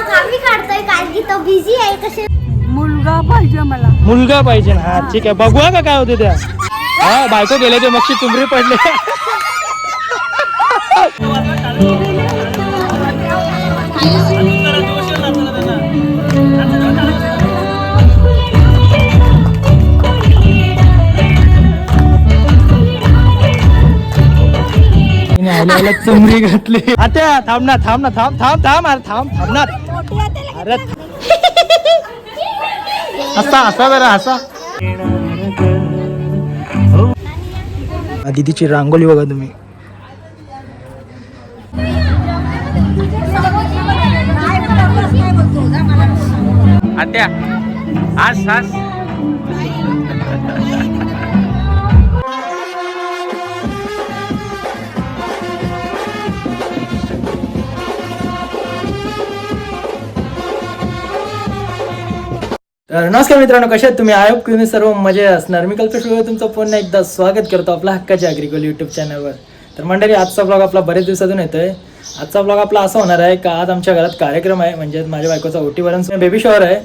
Blog आम्ही काढतोय कारण की तो बिझी आहे कसे मुलगा पाहिजे मला. मुलगा पाहिजे ना. हा ठीक आहे. बघूया का काय होते त्या. हा बायको गेले ते मगशी चुमरी पडले. चुमरी घातली. आता थांब ना थांब ना थांब थांब थांब अरे थांब थांब ना. अरे. हसा हसा जरा हसा. दिदीची रांगोळी बघा तुम्ही. आत्या आज आज तर नमस्कार मित्रांनो कसे आहेत तुम्ही? आयोग तुम्ही सर्व मजे असणार. मी कल्पेश तुमचं पुन्हा एकदा स्वागत करतो आपला हक्काच्या अग्रिकोल यूट्यूब चॅनलवर तर मंडळी आजचा ब्लॉग आपला बरेच दिवसातून येतोय. आजचा ब्लॉग आपला असा होणार आहे का आज आमच्या घरात कार्यक्रम आहे म्हणजे माझ्या बायकोचा ओटीवरून बेबी शॉवर आहे.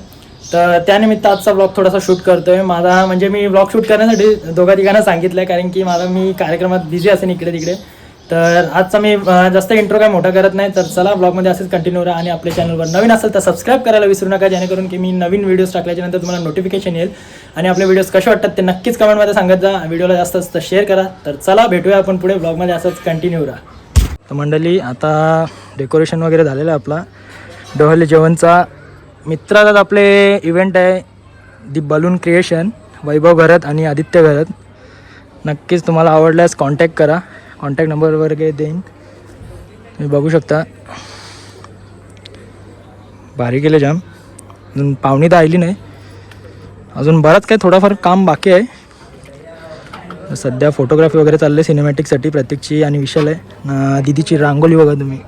तर त्यानिमित्त आजचा ब्लॉग थोडासा शूट करतोय. माझा म्हणजे मी ब्लॉग शूट करण्यासाठी दोघा तिघांना सांगितलं आहे कारण की मला मी कार्यक्रमात बिझी असेन इकडे तिकडे. तर आजचा मी जास्त इंट्रो काय मोठा करत नाही तर चला ब्लॉगमध्ये असेच कंटिन्यू राहा आणि आपल्या चॅनलवर नवीन असेल तर सबस्क्राईब करायला विसरू नका जेणेकरून की मी नवीन व्हिडिओज टाकल्याच्यानंतर तुम्हाला नोटिफिकेशन येईल. आणि आपले व्हिडिओज कसे वाटतात ते नक्कीच कमेंटमध्ये सांगत जा. व्हिडिओला जास्त जास्त शेअर करा. तर चला भेटूया आपण पुढे ब्लॉगमध्ये असंच कंटिन्यू राहा. तर मंडळी आता डेकोरेशन वगैरे झालेलं आहे आपला. डोहले जेवणचा मित्राचाच आपले इव्हेंट आहे. दी बलून क्रिएशन वैभव घरत आणि आदित्य घरत. नक्कीच तुम्हाला आवडल्यास कॉन्टॅक्ट करा. कॉन्टॅक्ट नंबर वगैरे देईन. तुम्ही बघू शकता. भारी केले जाम अजून पाहुणी तर आली नाही. अजून बरंच काही थोडंफार काम बाकी आहे. सध्या फोटोग्राफी वगैरे चालले सिनेमॅटिकसाठी प्रत्येकची आणि विशाल आहे. अं, दीदीची रांगोळी बघा तुम्ही.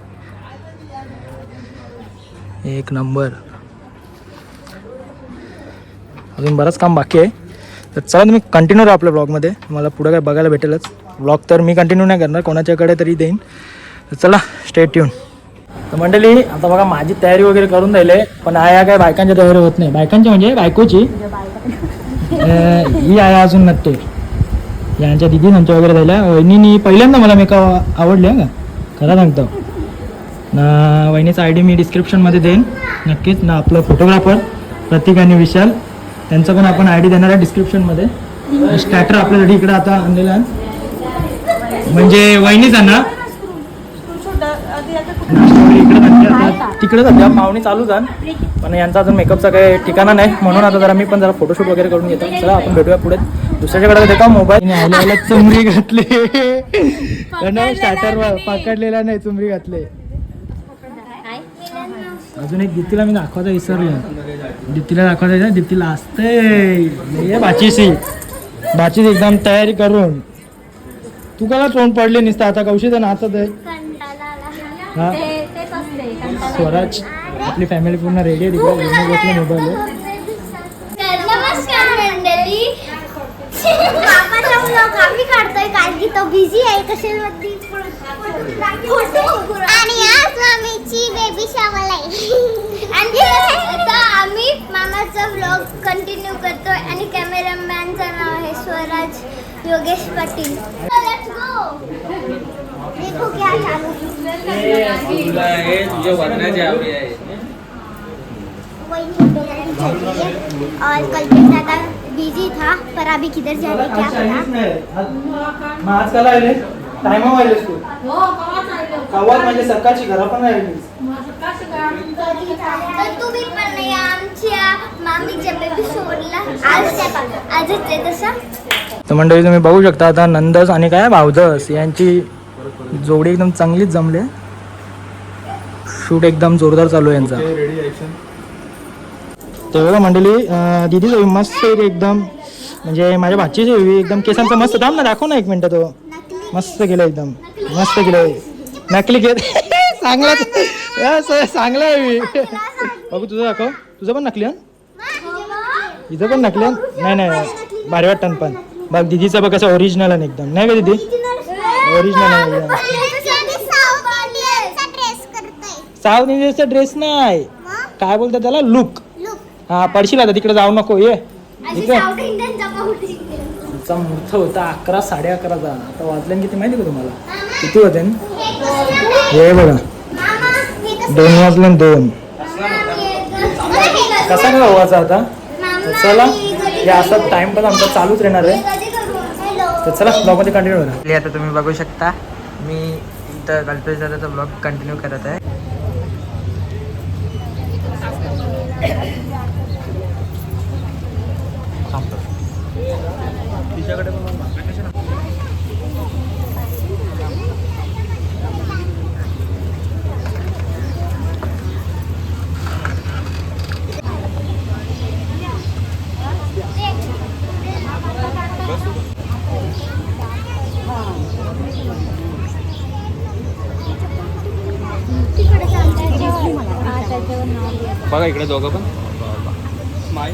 एक नंबर अजून बरंच काम बाकी आहे. तर चला तुम्ही कंटिन्यू राहा आपल्या ब्लॉगमध्ये मला पुढं काय बघायला भेटेलच. ब्लॉग तर मी कंटिन्यू नाही करणार कोणाच्याकडे तरी देईन. तर चला स्टेट येऊन तर मंडळी आता बघा माझी तयारी वगैरे करून राहिले पण आया काय बायकांच्या तयारी होत नाही. बायकांची म्हणजे बायकोची? ही आया अजून नसते यांच्या दिदी त्यांच्या वगैरे झाल्या. वहिनी पहिल्यांदा मला मेकअप आवडले का? खरं सांगतो. ना वहिनीचा आय डी मी डिस्क्रिप्शनमध्ये देईन. नक्कीच ना आपलं फोटोग्राफर प्रतीक आणि विशाल. त्यांचा पण आपण आय डी देणार आहे डिस्क्रिप्शनमध्ये. स्टॅटर आपल्यासाठी इकडे आता आणलेला आहे. म्हणजे वहिनीचा ना इकडे सध्या आता- तिकडे सध्या पाहुणे चालू जाण. पण यांचा अजून मेकअपचा काही ठिकाणा नाही. म्हणून आता जरा मी पण जरा फोटोशूट वगैरे करून घेतो. चला आपण भेटूया पुढे. दुसऱ्याच्याकडे देतो मोबाईल. चुमरी घातले. स्टार्टर पकडलेला नाही चुमरी घातले. अजून एक दीप्तीला मी दाखवायचा विसरलो दीप्तीला दाखवायचं दीप्तीला असते बाचीशी. बाचीस एकदम तयारी करून. तू कला तोंड पडले नुसतं आता कौशिक ना हातात आहे. हा. स्वराज आपली फॅमिली पूर्ण रेडी आहे तिकडे घेऊन बसलं मोबाईल काढतोय कारण की तो बिझी आहे कशामध्ये आणि आज मामीची बेबी शावल आहे. आणि आता आम्ही मामाचा ब्लॉग कंटिन्यू करतो आणि कॅमेरामॅनचं नाव आहे स्वराज योगेश पाटील. देखो क्या चालू तुझ्या वरणाची आवडी आहे और कल भी ज्यादा बिजी था पर अभी किधर जा रहे क्या पता? आज काला आले टाइम आले तू कवात म्हणजे सकाळची घरा पण तर तुम्ही पण नाही आमच्या मामीच्या बेबी सोडला. आज आहे तसं. तर मंडळी तुम्ही बघू शकता आता नंदस आणि काय भावदस यांची जोडी एकदम चांगलीच जमले. शूट एकदम जोरदार चालू आहे यांचा. ते बघा मंडळी दीदी मस्त एकदम. म्हणजे माझ्या भाचीची एकदम केसांचा मस्त. थांब ना दाखव ना एक मिनिट तो. मस्त केलं एकदम. मस्त केलं. नकली केस चांगला चांगला आहे मी. बघू तुझं दाखव. तुझं पण नकली हा इथं पण नकली आहे? नाही नाही भारी वाटतं पण. बघ दीदीचं बघ कसं ओरिजिनल आहे एकदम. नाही का दीदी? ओरिजिनल आहे एकदम. करतोय साऊथ इंडियनचा ड्रेस नाही काय बोलतात त्याला? लुक हा पडशील आता. तिकडे जाऊ नको. ये. इंडियनचा पाहुणे चा मुहूर्त होता अकरा साडे अकराचा आता वाजल्यान किती माहिती का तुम्हाला? किती होते? हे बघा. दोन वाजले दोन. कसा काय व्हायचा आता? चला हे असा टाइम पण आमचा चालूच राहणार आहे. तर चला ब्लॉगमध्ये कंटिन्यू करा आता तुम्ही बघू शकता मी इथं कल्पेश दादाचा ब्लॉग कंटिन्यू करत आहे तिकडे चालतंय. बघा इकडे दोघं पण. माय.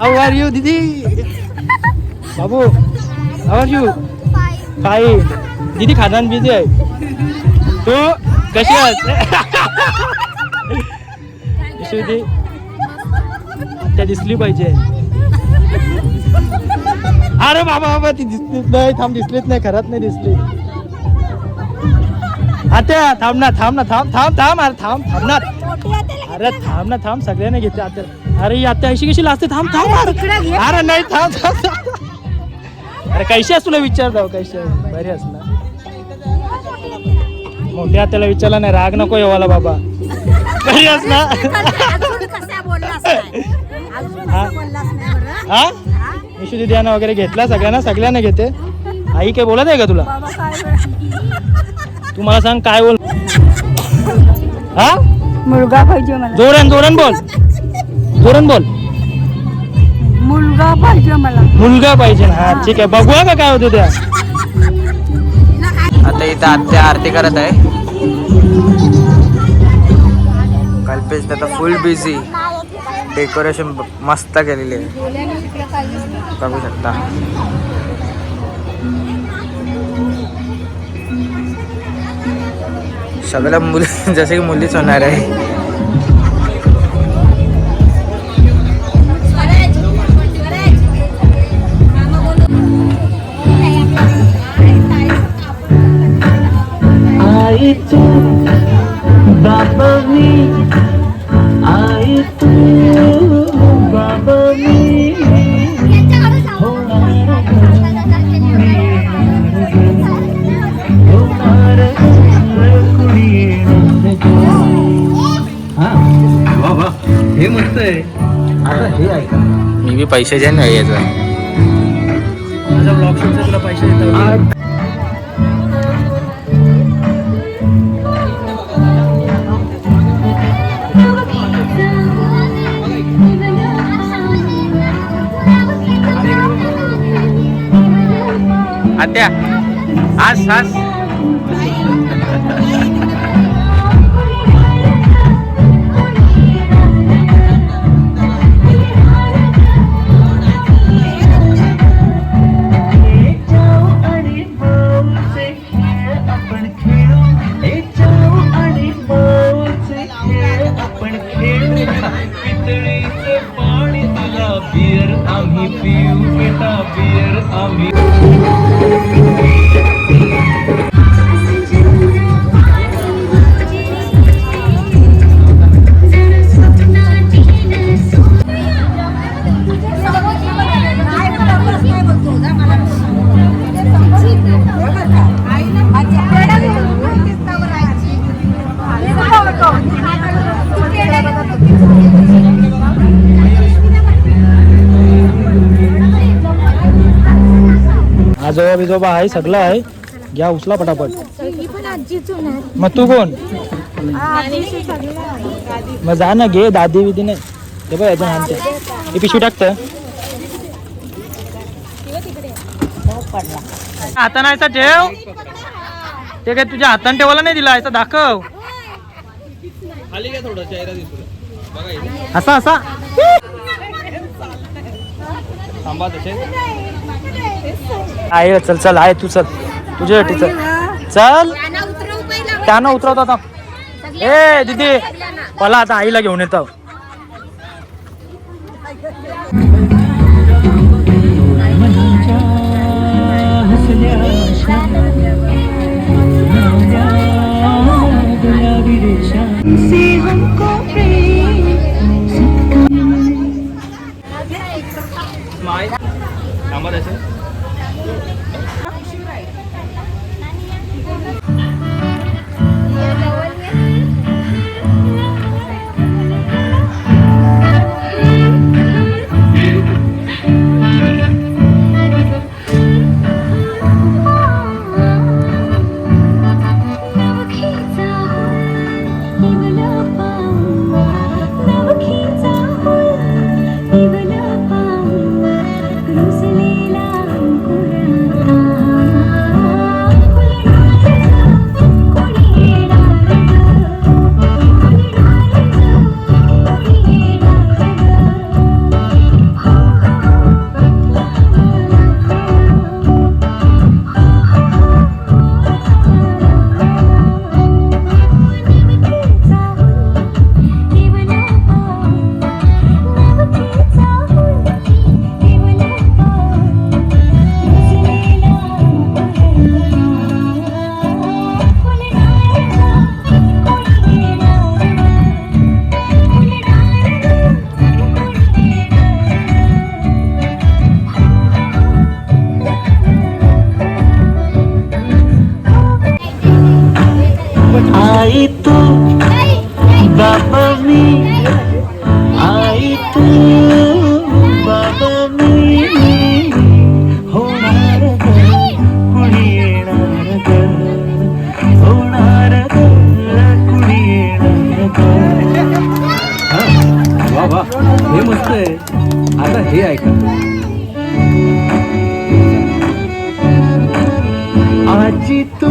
हाऊ आर यू दीदी? बाबू हाऊ आर यू. काय दीदी खादान बिझी आहे. तू कशी आहेस दिसली पाहिजे. अरे बाबा बाबा ती दिसलीच नाही थांब दिसलीच नाही खरंच नाही दिसली. आता थांब ना थांब ना थांब थांब थांब अरे थांब थांब ना. अरे थांब ना थांब सगळ्यांना घेते आता अरे आता अशी कशी लाजते? थांब थांब अरे अरे. नाही थांब थांब. अरे कैशी तुला विचार जाऊ कैशी बरी आहेस ना? मोठ्या त्याला विचारला नाही राग नको येवाला बाबा. बरी आहेस ना? हा? निशू दिदीयाना वगैरे घेतला सगळ्यांना सगळ्यांना घेते. आई काय बोलत आहे का तुला? तू मला सांग काय बोल. हा? मुलगा पाहिजे मला. जोरन जोरन बोल. जोरन बोल. मुलगा पाहिजे मला. मुलगा पाहिजे ना. हा ठीक आहे. बघूया का काय होतं त्या. आता इथं आत्या आरती करत आहे. कल्पेश आता फुल बिझी डेकोरेशन मस्त केलेली आहे. बघू शकता. सगळ्या मुली जसे की मुलीच होणार आहे. आई तू बी पैशाचे नाही याचा पैसे आत्या हास हास बिजोबा आहे सगळं आहे. घ्या उचला पटापट. मग तू कोण? मग जा ना घे दादी विधी नाही. ते बघ याच्या आणते हे पिशवी टाकत हाताने याचा ठेव. ते काय तुझ्या हाताने ठेवायला नाही दिला याचा दाखव. असा असा. थांबा तसे आहे चल चल आहे तू चल तुझ्यासाठी चल चल त्यांना उतरवतो आता ए दीदी मला आता आईला घेऊन येतो आई तू बाबा मी आई तू बाबा मी होणार ग कुणी येणार ग होणार ग कुणी येणार ग वा वा. हे मस्त आहे. आता हे ऐका. आजी तू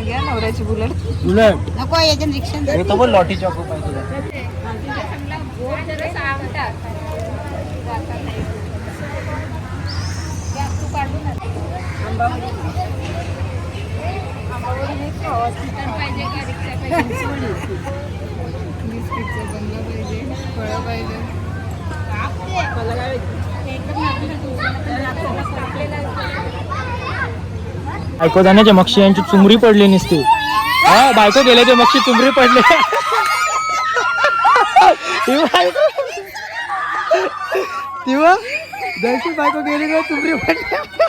घ्या नवऱ्याची बुलेट. बुलेट. नको याच्या रिक्षा हे तर बोल लॉटी चॉको पाहिजे. पिझ्झा बनला पाहिजे फळं पाहिजे बायको जाण्याचे मक्षी यांची चुमरी पडली नसते. हा बायको गेल्याच्या मक्षी चुमरी पडले. तेव्हा बायको- जशी बायको गेली चुमरी पडली.